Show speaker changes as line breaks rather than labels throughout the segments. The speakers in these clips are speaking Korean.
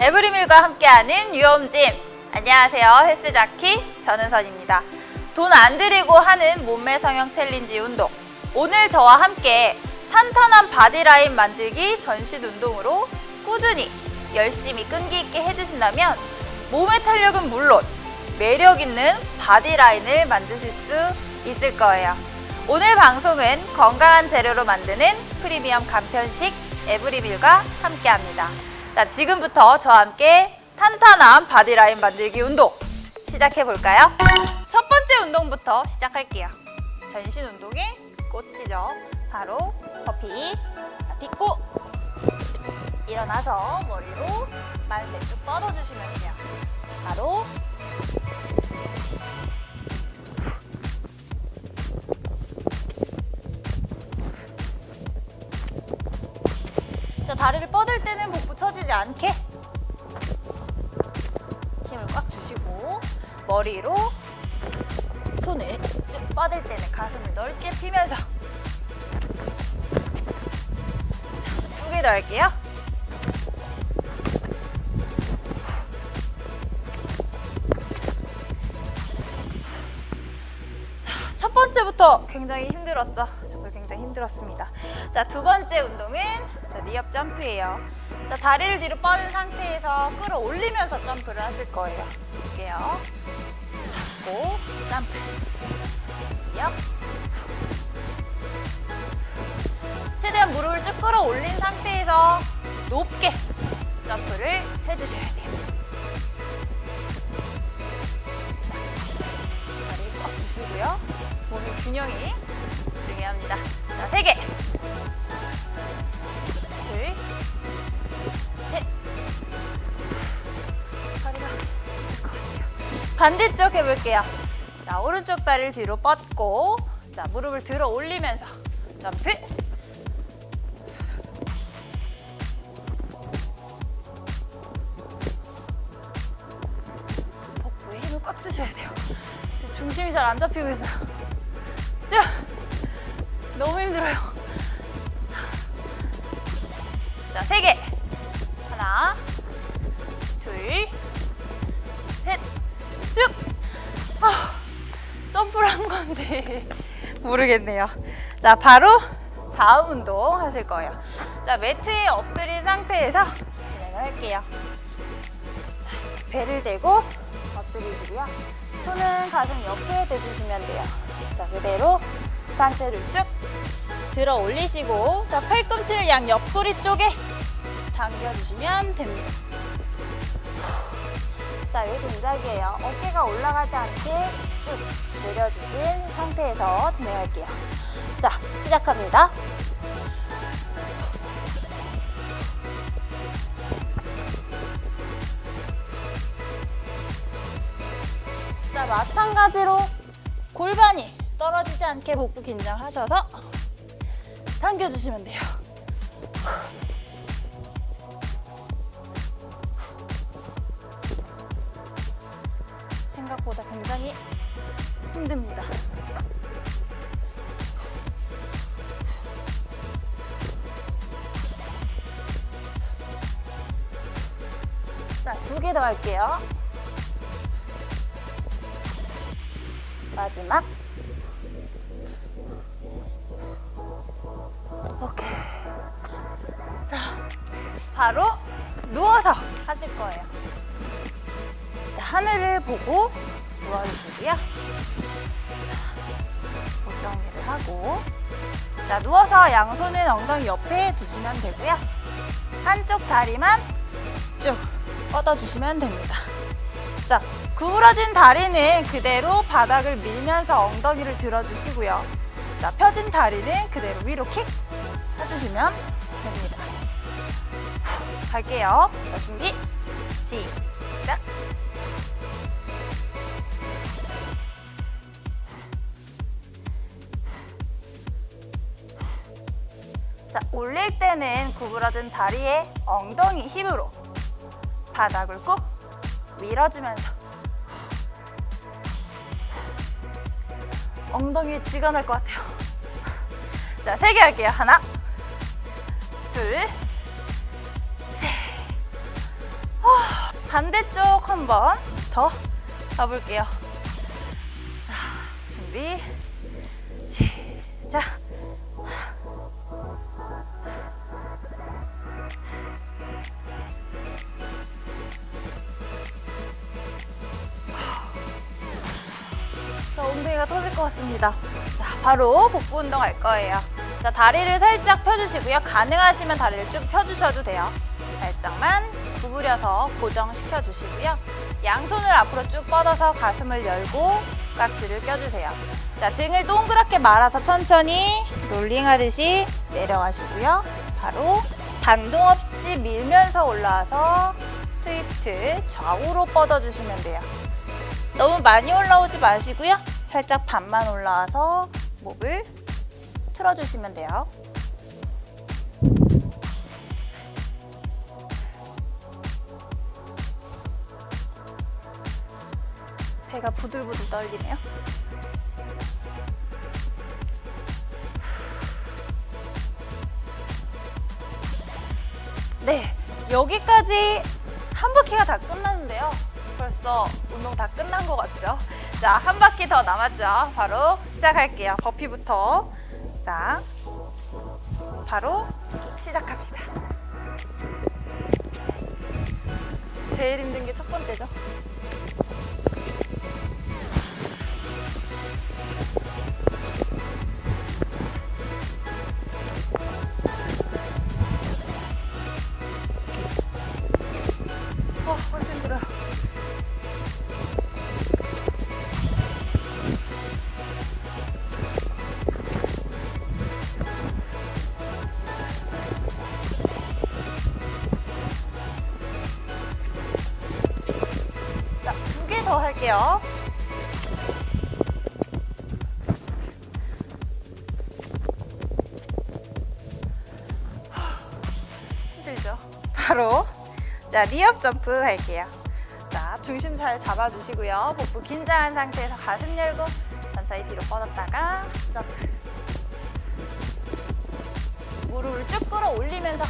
에브리밀과 함께하는 유엄짐. 안녕하세요. 헬스자키 전은선입니다. 돈 안 들이고 하는 몸매 성형 챌린지 운동. 오늘 저와 함께 탄탄한 바디라인 만들기 전신 운동으로 꾸준히 열심히 끈기 있게 해주신다면 몸의 탄력은 물론 매력 있는 바디라인을 만드실 수 있을 거예요. 오늘 방송은 건강한 재료로 만드는 프리미엄 간편식 에브리밀과 함께합니다. 자, 지금부터 저와 함께 탄탄한 바디라인 만들기 운동 시작해 볼까요? 첫 번째 운동부터 시작할게요. 전신 운동의 꽃이죠. 바로 커피. 자, 딛고 일어나서 머리로 만세 쭉 뻗어주시면 돼요. 바로 다리를 뻗을 때는 복부 처지지 않게 힘을 꽉 주시고 머리로 손을 쭉 뻗을 때는 가슴을 넓게 피면서 자, 두개 더 할게요. 자, 첫 번째부터 굉장히 힘들었죠. 저도 굉장히 힘들었습니다. 자, 두 번째 운동은 자, 니업 점프예요. 자, 다리를 뒤로 뻗은 상태에서 끌어올리면서 점프를 하실 거예요. 볼게요. 잡고 점프. 니업. 최대한 무릎을 쭉 끌어올린 상태에서 높게 점프를 해주셔야 돼요. 다리 꽉 주시고요. 몸의 균형이 중요합니다. 자, 세 개. 반대쪽 해볼게요. 자, 오른쪽 다리를 뒤로 뻗고, 자, 무릎을 들어 올리면서 점프. 복부에 힘을 꽉 주셔야 돼요. 지금 중심이 잘 안 잡히고 있어요. 자, 너무 힘들어요. 자, 세 개. 하나, 둘, 셋, 쭉. 아, 점프를 한 건지 모르겠네요. 자, 바로 다음 운동 하실 거예요. 자, 매트에 엎드린 상태에서 진행을 할게요. 자, 배를 대고 엎드리시고요. 손은 가슴 옆에 대주시면 돼요. 자, 그대로 상체를 쭉 들어 올리시고, 자, 팔꿈치를 양 옆구리 쪽에 당겨주시면 됩니다. 자, 이 동작이에요. 어깨가 올라가지 않게 쭉 내려주신 상태에서 진행할게요. 자, 시작합니다. 자, 마찬가지로 골반이 떨어지지 않게 복부 긴장하셔서 당겨주시면 돼요. 생각보다 굉장히 힘듭니다. 자, 두 개 더 할게요. 마지막. 오케이. 자, 바로 누워서 하실 거예요. 자, 하늘을 보고 누워주시고요. 목 정리를 하고. 자, 누워서 양손은 엉덩이 옆에 두시면 되고요. 한쪽 다리만 쭉 뻗어주시면 됩니다. 자, 구부러진 다리는 그대로 바닥을 밀면서 엉덩이를 들어주시고요. 자, 펴진 다리는 그대로 위로 킥 해주시면 됩니다. 갈게요. 자, 준비, 시작. 자, 올릴 때는 구부러진 다리에 엉덩이 힘으로 바닥을 꾹 밀어주면서 엉덩이에 쥐가 날 것 같아요. 자, 세 개 할게요. 하나, 둘, 셋. 어, 반대쪽 한 번 더 가볼게요. 자, 준비, 것 같습니다. 자, 바로 복부 운동 할 거예요. 자, 다리를 살짝 펴주시고요. 가능하시면 다리를 쭉 펴주셔도 돼요. 살짝만 구부려서 고정시켜 주시고요. 양손을 앞으로 쭉 뻗어서 가슴을 열고 깍지를 껴주세요. 자, 등을 동그랗게 말아서 천천히 롤링 하듯이 내려가시고요. 바로 반동 없이 밀면서 올라와서 트위스트 좌우로 뻗어주시면 돼요. 너무 많이 올라오지 마시고요. 살짝 반만 올라와서 목을 틀어주시면 돼요. 배가 부들부들 떨리네요. 네, 여기까지 한 바퀴가 다 끝났는데요. 벌써 운동 다 끝난 것 같죠? 자, 한 바퀴 더 남았죠? 바로 시작할게요. 버피부터. 자, 바로 시작합니다. 제일 힘든 게 첫 번째죠. 바로 자, 니업 점프 할게요. 자, 중심 잘 잡아주시고요. 복부 긴장한 상태에서 가슴 열고 천천히 뒤로 뻗었다가 점프. 무릎을 쭉 끌어올리면서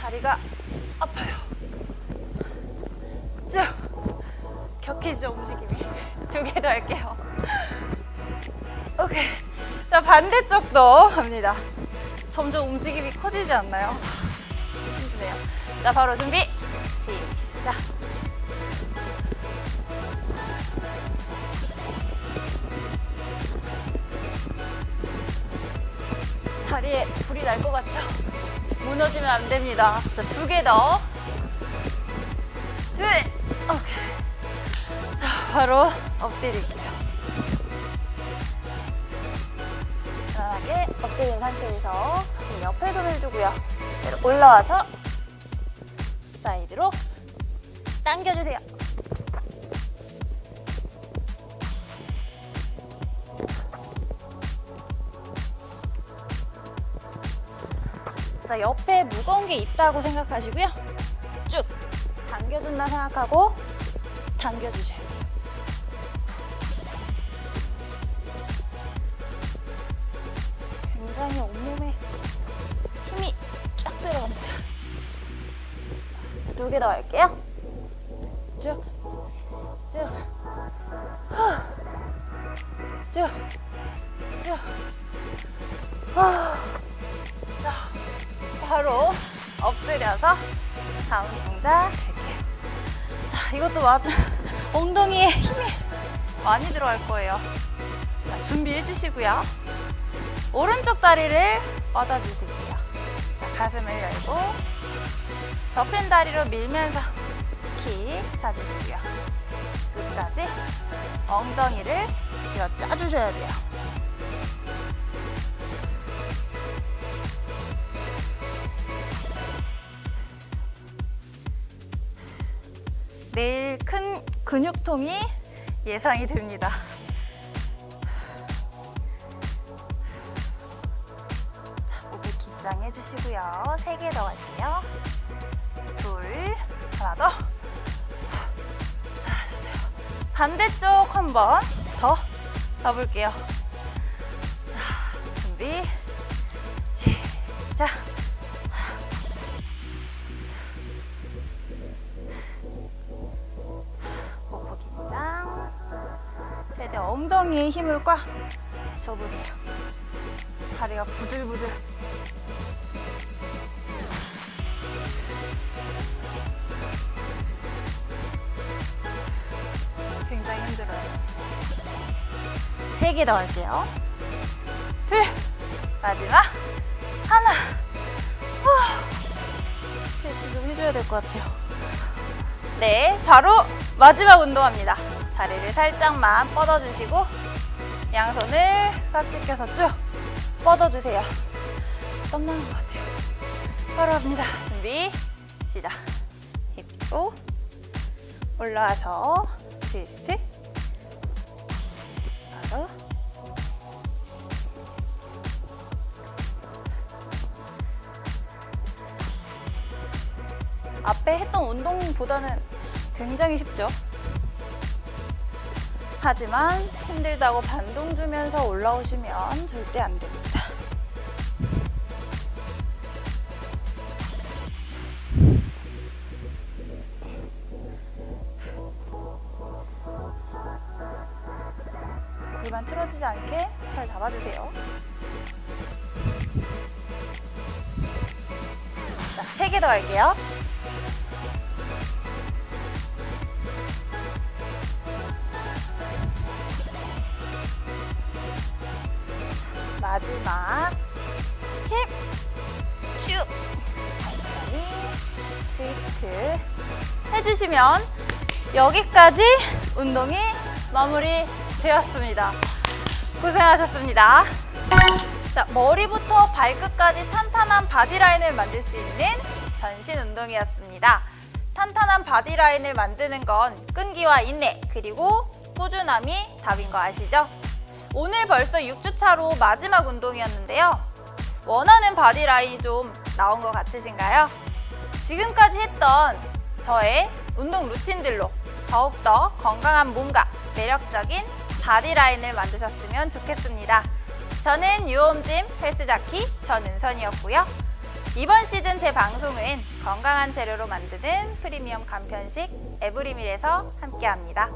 다리가 아파요. 쭉 격해지죠 움직임이. 두 개 더 할게요. 오케이. 자 반대쪽도 갑니다. 점점 움직임이 커지지 않나요? 힘드네요. 자 바로 준비. 시작. 다리에 불이 날 것 같죠? 무너지면 안 됩니다. 자, 두 개 더. 둘. 오케이. 자, 바로 엎드릴게 엎드린 상태에서 가슴 옆에 손을 두고요. 그대로 올라와서 사이드로 당겨주세요. 자, 옆에 무거운 게 있다고 생각하시고요. 쭉 당겨준다 생각하고 당겨주셔야 돼요. 두 개 더 할게요. 쭉, 쭉, 후, 쭉, 쭉, 후. 자, 바로 엎드려서 다음 동작 할게요. 자, 이것도 맞아. 엉덩이에 힘이 많이 들어갈 거예요. 자, 준비해 주시고요. 오른쪽 다리를 뻗어주실게요. 자, 가슴을 열고 접힌 다리로 밀면서 키 차주시고요. 끝까지 엉덩이를 쥐어 짜주셔야 돼요. 내일 큰 근육통이 예상이 됩니다. 자, 목을 긴장해 주시고요. 세 개 더 할게요. 반대쪽 한번 더 가볼게요. 준비 시작. 목포 긴장. 최대 엉덩이에 힘을 꽉 줘보세요. 다리가 부들부들 더 할게요. 둘 마지막. 하나. 스트레치 좀 해줘야 될 것 같아요. 네 바로 마지막 운동합니다. 다리를 살짝만 뻗어주시고 양손을 깍지 껴서 쭉 뻗어주세요. 땀 나는 것 같아요. 바로 갑니다. 준비 시작. 힙도 올라와서 트위스트 앞에 했던 운동보다는 굉장히 쉽죠? 하지만 힘들다고 반동 주면서 올라오시면 절대 안 됩니다. 골반 틀어지지 않게 잘 잡아주세요. 자, 세 개 더 할게요. 마지막 힙, 쭉 트위스트 해주시면 여기까지 운동이 마무리 되었습니다. 고생하셨습니다. 자, 머리부터 발끝까지 탄탄한 바디라인을 만들 수 있는 전신 운동이었습니다. 탄탄한 바디라인을 만드는 건 끈기와 인내, 그리고 꾸준함이 답인 거 아시죠? 오늘 벌써 6주차로 마지막 운동이었는데요. 원하는 바디 라인이 좀 나온 것 같으신가요? 지금까지 했던 저의 운동 루틴들로 더욱더 건강한 몸과 매력적인 바디 라인을 만드셨으면 좋겠습니다. 저는 유홈짐 헬스자키 전은선이었고요. 이번 시즌 제 방송은 건강한 재료로 만드는 프리미엄 간편식 에브리밀에서 함께합니다.